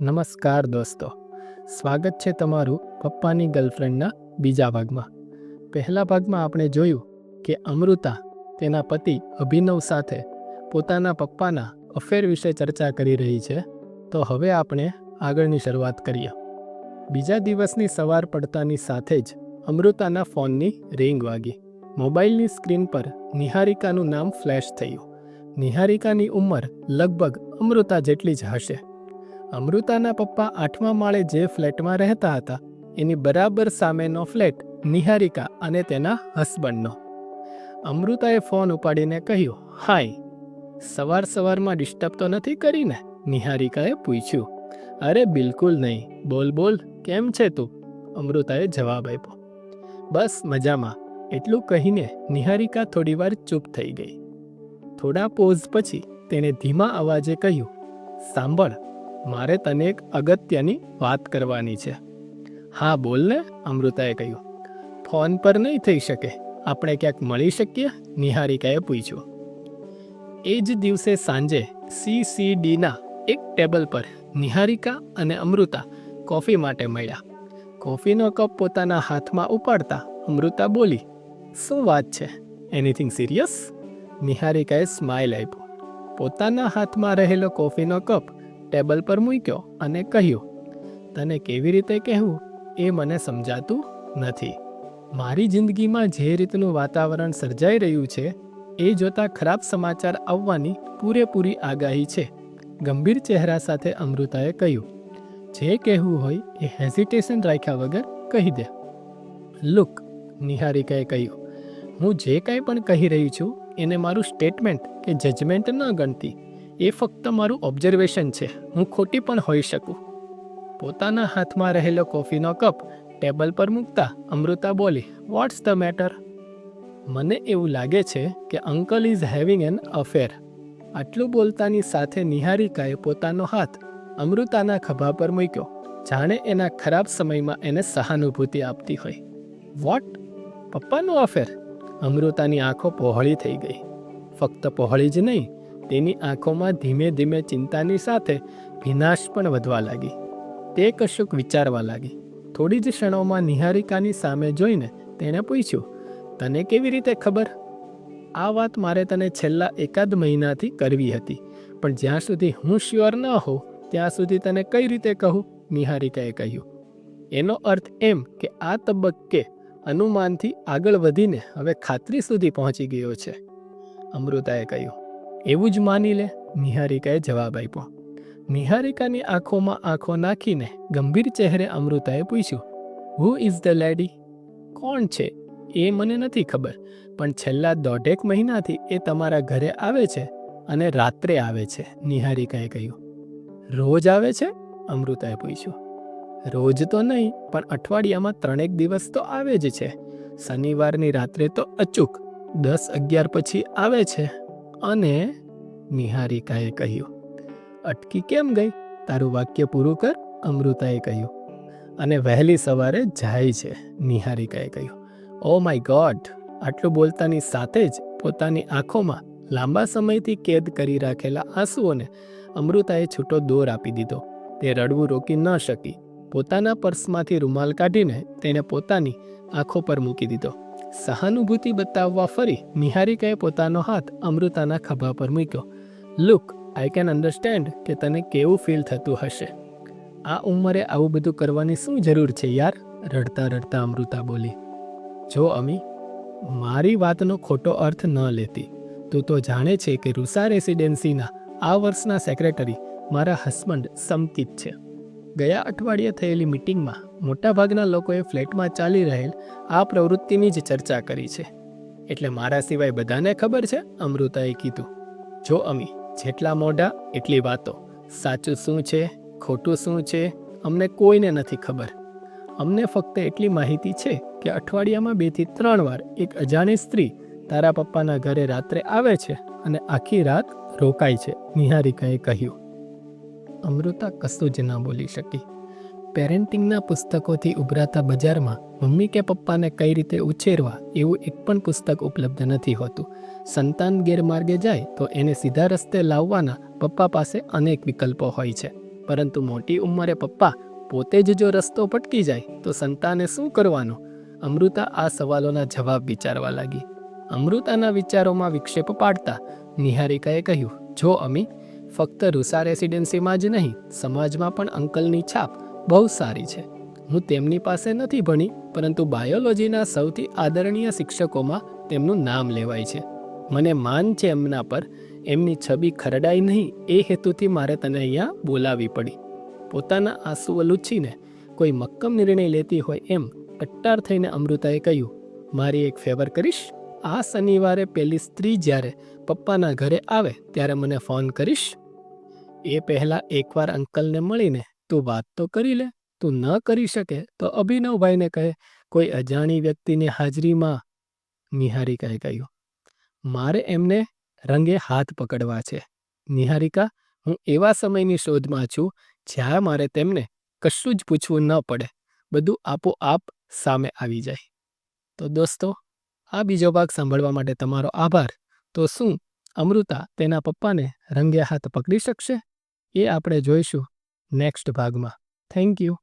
નમસ્કાર દોસ્તો. સ્વાગત છે તમારું પપ્પાની ગર્લફ્રેન્ડના બીજા ભાગમાં. પહેલા ભાગમાં આપણે જોયું કે અમૃતા તેના પતિ અભિનવ સાથે પોતાના પપ્પાના અફેર વિશે ચર્ચા કરી રહી છે. તો હવે આપણે આગળની શરૂઆત કરીએ. બીજા દિવસની સવાર પડતાની સાથે જ અમૃતાના ફોનની રિંગ વાગી. મોબાઈલની સ્ક્રીન પર નિહારિકાનું નામ ફ્લેશ થયું. નિહારિકાની ઉંમર લગભગ અમૃતા જેટલી જ હશે. અમૃતાના પપ્પા આઠમા માળે જે ફ્લેટમાં રહેતા હતા, એની બરાબર સામેનો ફ્લેટ નિહારિકા અને તેના હસબન્ડનો. અમૃતાએ ફોન ઉપાડીને કહ્યું, હાય. સવાર સવારમાં ડિસ્ટર્બ તો નથી કરીને? નિહારિકાએ પૂછ્યું. અરે, બિલકુલ નહીં. બોલ બોલ. કેમ છે તું? અમૃતાએ જવાબ આપ્યો. બસ, મજામાં. એટલું કહીને નિહારિકા થોડીવાર ચૂપ થઈ ગઈ. થોડા પોઝ પછી તેણે ધીમા અવાજે કહ્યું, સાંભળ મારે તને એક અગત્યની વાત કરવાની છે. હા બોલને અમૃતાએ કહ્યું. ફોન પર નહીં થઈ શકે. આપણે ક્યાંક મળી શકીએ? નિહારિકાએ પૂછ્યું. એ જ દિવસે સાંજે સીસીડીના એક ટેબલ પર નિહારિકા અને અમૃતા કોફી માટે મળ્યા. કોફીનો કપ પોતાના હાથમાં ઉપાડતા અમૃતા બોલી, શું વાત છે? Anything serious? નિહારિકાએ સ્માઇલ આપ્યો. પોતાના હાથમાં રહેલો કોફીનો કપ ટેબલ પર મૂક્યો અને કહ્યું, તને કેવી રીતે કહેવું? એ મને સમજાતું નથી. મારી જિંદગીમાં જે રીતનું વાતાવરણ સર્જાઈ રહ્યું છે, એ જોતાં ખરાબ સમાચાર આવવાની પૂરેપૂરી આગાહી છે. ગંભીર ચહેરા સાથે અમૃતાએ કહ્યું, જે કહેવું હોય એ હેઝિટેશન રાખ્યા વગર કહી દે. લુક, નિહારિકાએ કહ્યું, હું જે કાંઈ પણ કહી રહી છું, એને મારું સ્ટેટમેન્ટ કે જજમેન્ટ ન ગણતી. એ ફક્ત મારું ઓબ્ઝર્વેશન છે. હું ખોટી પણ હોઈ શકું. પોતાના હાથમાં રહેલો કોફીનો કપ ટેબલ પર મૂકતા અમૃતા બોલી વોટ્સ ધ મેટર મને એવું લાગે છે કે uncle is having an affair આટલું બોલતાની સાથે નિહારિકાએ પોતાનો હાથ અમૃતાના ખભા પર મૂક્યો. જાણે એના ખરાબ સમયમાં એને સહાનુભૂતિ આપતી હોય. વોટ પપ્પાનું અફેર અમૃતાની આંખો પહોળી થઈ ગઈ. ફક્ત પહોળી જ નહીં તેની આંખોમાં ધીમે ધીમે ચિંતાની સાથે વિનાશ પણ વધવા લાગી. તે કશુંક વિચારવા લાગી. થોડી જ ક્ષણોમાં નિહારિકાની સામે જોઈને તેણે પૂછ્યું, તને કેવી રીતે ખબર? આ વાત મારે તને છેલ્લા એકાદ મહિનાથી કરવી હતી, પણ જ્યાં સુધી હું શ્યોર ન હોઉં, ત્યાં સુધી તને કઈ રીતે કહું? નિહારિકાએ કહ્યું. એનો અર્થ એમ કે આ તબક્કે અનુમાનથી આગળ વધીને હવે ખાતરી સુધી પહોંચી ગયો છે. અમૃતાએ કહ્યું એવું જ માની લે, નિહારિકાએ જવાબ આપ્યો. નિહારિકાની આંખોમાં આંખો નાખીને ગંભીર ચહેરે અમૃતાએ પૂછ્યું હુ ઇઝ ધ લેડી કોણ છે? એ મને નથી ખબર, પણ છેલ્લા દોઢેક મહિનાથી એ તમારા ઘરે આવે છે અને રાત્રે આવે છે, નિહારિકાએ કહ્યું. રોજ આવે છે? અમૃતાએ પૂછ્યું. રોજ તો નહીં, પણ અઠવાડિયામાં ત્રણેક દિવસ તો આવે જ છે. શનિવારની રાત્રે તો અચૂક, દસ અગિયાર પછી આવે છે. અને નિહારિકાએ કહ્યું, અટકી કેમ ગઈ? તારું વાક્ય પૂરું કર, અમૃતાએ કહ્યું. અને વહેલી સવારે જાય છે, નિહારિકાએ કહ્યું. ઓ માય ગોડ, આટલું બોલતાની સાથે જ પોતાની આંખોમાં લાંબા સમયથી કેદ કરી રાખેલા આંસુઓને અમૃતાએ છૂટો દોર આપી દીધો. તે રડવું રોકી ન શકી. પોતાના પર્સમાંથી રૂમાલ કાઢીને તેણે પોતાની આંખો પર મૂકી દીધો. સહાનુભૂતિ બતાવવા ફરી નિહારિકાએ પોતાનો હાથ અમૃતાના ખભા પર મૂક્યો. લુક આઈ કેન અન્ડરસ્ટેન્ડ કે તને કેવું ફીલ થતું હશે. આ ઉંમરે આવું બધું કરવાની શું જરૂર છે યાર? રડતા રડતા અમૃતા બોલી. જો અમી, મારી વાતનો ખોટો અર્થ ન લેતી, તું તો જાણે છે કે રૂસા રેસિડેન્સીના આ વર્ષના સેક્રેટરી મારા હસબન્ડ સમકિત છે. ગયા અઠવાડિયે થયેલી મિટિંગમાં મોટાભાગના લોકોએ ફ્લેટમાં ચાલી રહેલ આ પ્રવૃત્તિની જ ચર્ચા કરી છે. એટલે મારા સિવાય બધાને ખબર છે? અમૃતાએ કીધું. જો અમી, જેટલા મોઢા, એટલી વાતો. સાચું શું છે? ખોટું શું છે? અમને કોઈને નથી ખબર. અમને ફક્ત એટલી માહિતી છે કે અઠવાડિયામાં બેથી ત્રણ વાર એક અજાણી સ્ત્રી તારા પપ્પાના ઘરે રાત્રે આવે છે અને આખી રાત રોકાય છે, નિહારિકાએ કહ્યું. અમૃતા કશું જ ના બોલી શકી. પેરેન્ટિંગના પુસ્તકોથી ઉભરાતા બજારમાં મમ્મી કે પપ્પાને કઈ રીતે ઉછેરવા એવું એક પણ પુસ્તક ઉપલબ્ધ નથી હોતું. સંતાન ગેરમાર્ગે જાય તો એને સીધા રસ્તે લાવવાના પપ્પા પાસે અનેક વિકલ્પો હોય છે. પરંતુ મોટી ઉંમરે પપ્પા પોતે જ જો રસ્તો પટકી જાય તો સંતાને શું કરવાનું? અમૃતા આ સવાલોના જવાબ વિચારવા લાગી. અમૃતાના વિચારોમાં વિક્ષેપ પાડતા નિહારિકાએ કહ્યું, જો અમી ફક્ત રૂસા રેસિડેન્સીમાં જ નહીં, સમાજમાં પણ અંકલની છાપ બહુ સારી છે. હું તેમની પાસે નથી ભણી, પરંતુ બાયોલોજીના સૌથી આદરણીય શિક્ષકોમાં તેમનું નામ લેવાય છે. મને માન છે એમના પર, એમની છબી ખરડાઈ નહીં, એ હેતુથી મારે તને અહીંયા બોલાવી પડી. પોતાના આંસુઓ લૂછીને કોઈ મક્કમ નિર્ણય લેતી હોય એમ કટ્ટાર થઈને અમૃતાએ કહ્યું, મારી એક ફેવર કરીશ? આ શનિવારે પેલી સ્ત્રી જ્યારે પપ્પાના ઘરે આવે ત્યારે મને ફોન કરીશ? એ પહેલાં એકવાર અંકલને મળીને, તું વાત તો કરી લે, તું ન કરી શકે, તો અભિનવભાઈને કહે, કોઈ અજાણી વ્યક્તિની હાજરીમાં નિહારિકાએ કહ્યું, મારે એમને રંગે હાથ પકડવા છે. નિહારિકા, હું એવા સમયની શોધમાં છું, જ્યાં મારે તેમને કશું જ પૂછવું ન પડે. બધું આપોઆપ સામે આવી જાય. તો દોસ્તો, આ બીજો ભાગ સાંભળવા માટે તમારો આભાર. તો શું અમૃતા તેના પપ્પાને રંગે હાથ પકડી શકશે? એ આપણે જોઈશું નેક્સ્ટ ભાગમાં. Thank you.